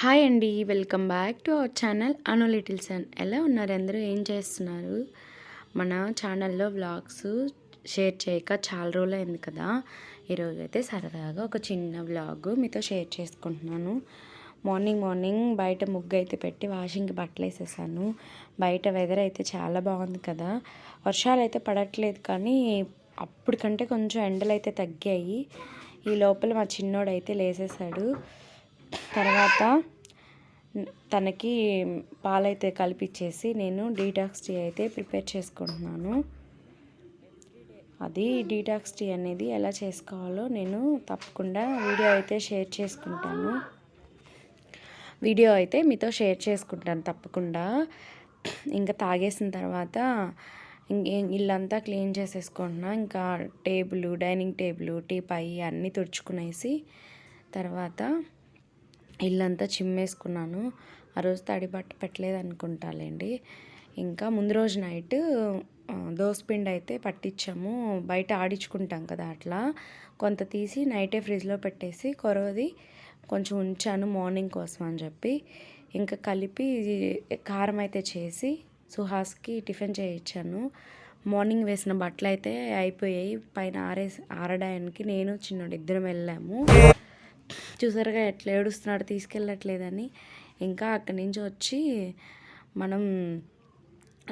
Hi అండి welcome back to our channel Anu little son. ఎలా ఉన్నారు అందరూ? ఏం చేస్తున్నారు? మన ఛానల్లో వ్లాగ్స్ షేర్ చేయక చాలా రోజులు అయింది కదా. ఈరోజు అయితే సరదాగా ఒక చిన్న వ్లాగ్ మీతో షేర్ చేసుకుంటున్నాను. మార్నింగ్ మార్నింగ్ బయట ముగ్గు అయితే పెట్టి వాషింగ్కి బట్టలు వేసేసాను. బయట వెదర్ అయితే చాలా బాగుంది కదా. వర్షాలు అయితే పడట్లేదు కానీ అప్పటికంటే కొంచెం ఎండలు అయితే తగ్గాయి. ఈ లోపల మా చిన్నోడైతే లేసేసాడు. తర్వాత తనకి పాలైతే కలిపిచ్చేసి నేను డీటాక్స్ టీ అయితే ప్రిపేర్ చేసుకుంటున్నాను. అది డీటాక్స్ టీ అనేది ఎలా చేసుకోవాలో నేను తప్పకుండా వీడియో అయితే షేర్ చేసుకుంటాను. వీడియో అయితే మీతో షేర్ చేసుకుంటాను తప్పకుండా. ఇంకా తాగేసిన తర్వాత ఇల్లంతా క్లీన్ చేసేసుకుంటున్నా. ఇంకా table dining table teapoy అన్నీ తుడుచుకునేసి తర్వాత ఇల్లంతా చిమ్మేసుకున్నాను. ఆ రోజు తడి బట్ట పెట్టలేదు అనుకుంటాలేండి ఇంకా ముందు రోజు నైట్ దోసపిండి అయితే పట్టించాము బయట ఆడించుకుంటాం కదా అట్లా. కొంత తీసి నైటే ఫ్రిడ్జ్లో పెట్టేసి కొరవది కొంచెం ఉంచాను మార్నింగ్ కోసం అని చెప్పి. ఇంకా కలిపి కారం అయితే చేసి సుహాస్కి టిఫిన్ చేయించాను మార్నింగ్ వేసిన బట్టలు అయితే అయిపోయాయి. పైన ఆరేసి ఆరడానికి నేను చిన్నోడు ఇద్దరం వెళ్ళాము. చూసారుగా ఎట్లా ఏడుస్తున్నాడు తీసుకెళ్ళట్లేదని. ఇంకా అక్కడి నుంచి వచ్చి మనం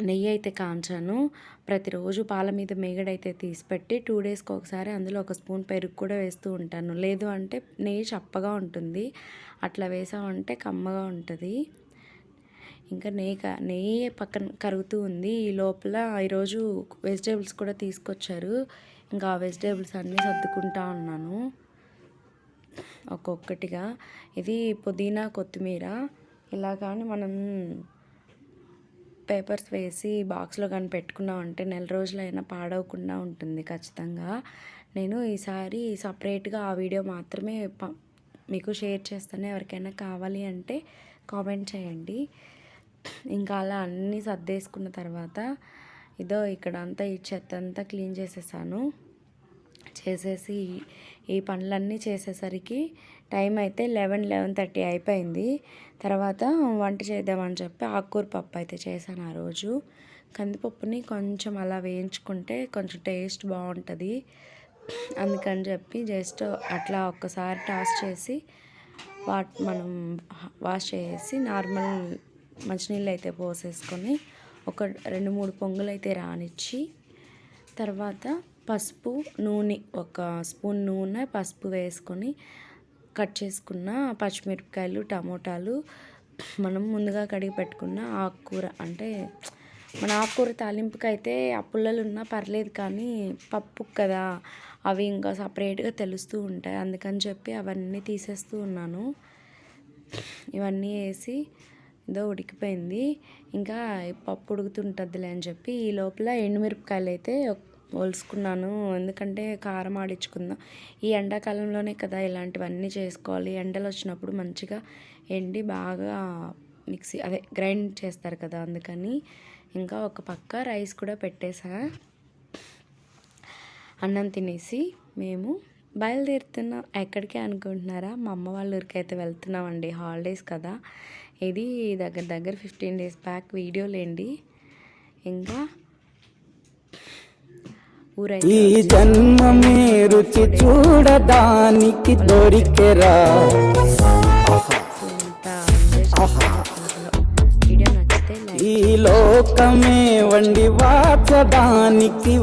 నెయ్యి అయితే కాంచాను. ప్రతిరోజు పాల మీద మేగడైతే తీసిపెట్టి టూ డేస్కి ఒకసారి అందులో ఒక స్పూన్ పెరుగు కూడా వేస్తూ ఉంటాను. లేదు అంటే నెయ్యి చప్పగా ఉంటుంది. అట్లా వేసామంటే కమ్మగా ఉంటుంది. ఇంకా నెయ్యి నెయ్యి పక్కన కరుగుతూ ఉంది. ఈ లోపల ఈరోజు వెజిటేబుల్స్ కూడా తీసుకొచ్చారు. ఇంకా ఆ వెజిటేబుల్స్ అన్నీ సర్దుకుంటా ఉన్నాను. ఒక్కొక్కటిగా. ఇది పుదీనా కొత్తిమీర. ఇలా కానీ మనం పేపర్స్ వేసి బాక్స్లో కానీ పెట్టుకున్నామంటే నెల రోజులైనా పాడవకుండా ఉంటుంది ఖచ్చితంగా. నేను ఈసారి సపరేట్గా ఆ వీడియో మాత్రమే మీకు షేర్ చేస్తాను. ఎవరికైనా కావాలి అంటే కామెంట్ చేయండి. ఇంకా అలా అన్నీ సర్దేసుకున్న తర్వాత ఇదో ఇక్కడ అంతా ఈ చెత్త అంతా క్లీన్ చేసేసాను. చేసేసి ఈ పనులన్నీ చేసేసరికి టైం అయితే లెవెన్ లెవెన్ థర్టీ అయిపోయింది. తర్వాత వంట చేద్దామని చెప్పి ఆకుకూర పప్పు అయితే చేశాను ఆ రోజు. కందిపప్పుని కొంచెం అలా వేయించుకుంటే కొంచెం టేస్ట్ బాగుంటుంది. అందుకని చెప్పి జస్ట్ అట్లా ఒక్కసారి టాస్ చేసి వాట్ మనం వాష్ చేసి నార్మల్ మంచినీళ్ళు అయితే పోసేసుకొని ఒక రెండు మూడు పొంగులు అయితే రానిచ్చి తర్వాత పసుపు నూనె ఒక స్పూన్ నూనె పసుపు వేసుకొని కట్ చేసుకున్న పచ్చిమిరపకాయలు టమోటాలు మనం ముందుగా కడిగి పెట్టుకున్న ఆకుకూర. అంటే మన ఆకుకూర తాలింపుకి అయితే ఆ పుల్లలు ఉన్నా పర్లేదు కానీ పప్పు కదా. అవి ఇంకా సపరేట్గా తెలుస్తూ ఉంటాయి. అందుకని చెప్పి అవన్నీ తీసేస్తూ ఉన్నాను. ఇవన్నీ వేసి ఏదో ఉడికిపోయింది. ఇంకా పప్పు ఉడుకుతుంటుందిలే అని చెప్పి ఈ లోపల ఎండుమిరపకాయలు అయితే ఒలుసుకున్నాను ఎందుకంటే కారం ఆడించుకుందాం. ఈ ఎండాకాలంలోనే కదా ఇలాంటివన్నీ చేసుకోవాలి. ఎండలు వచ్చినప్పుడు మంచిగా ఎండి బాగా మిక్సీ అదే గ్రైండ్ చేస్తారు కదా అందుకని ఇంకా ఒక పక్క రైస్ కూడా పెట్టేసా. అన్నం తినేసి మేము బయలుదేరుతున్నాం ఎక్కడికి అనుకుంటున్నారా? మా అమ్మ వాళ్ళ ఊరికి అయితే వెళ్తున్నామండి. హాలిడేస్ కదా. ఇది దగ్గర దగ్గర ఫిఫ్టీన్ డేస్ బ్యాక్ వీడియోలేండి. ఇంకా ఈ జన్మమే రుచి చూడడానికి దొరికెరా. ఈ లోకమే వండి వాచడానికి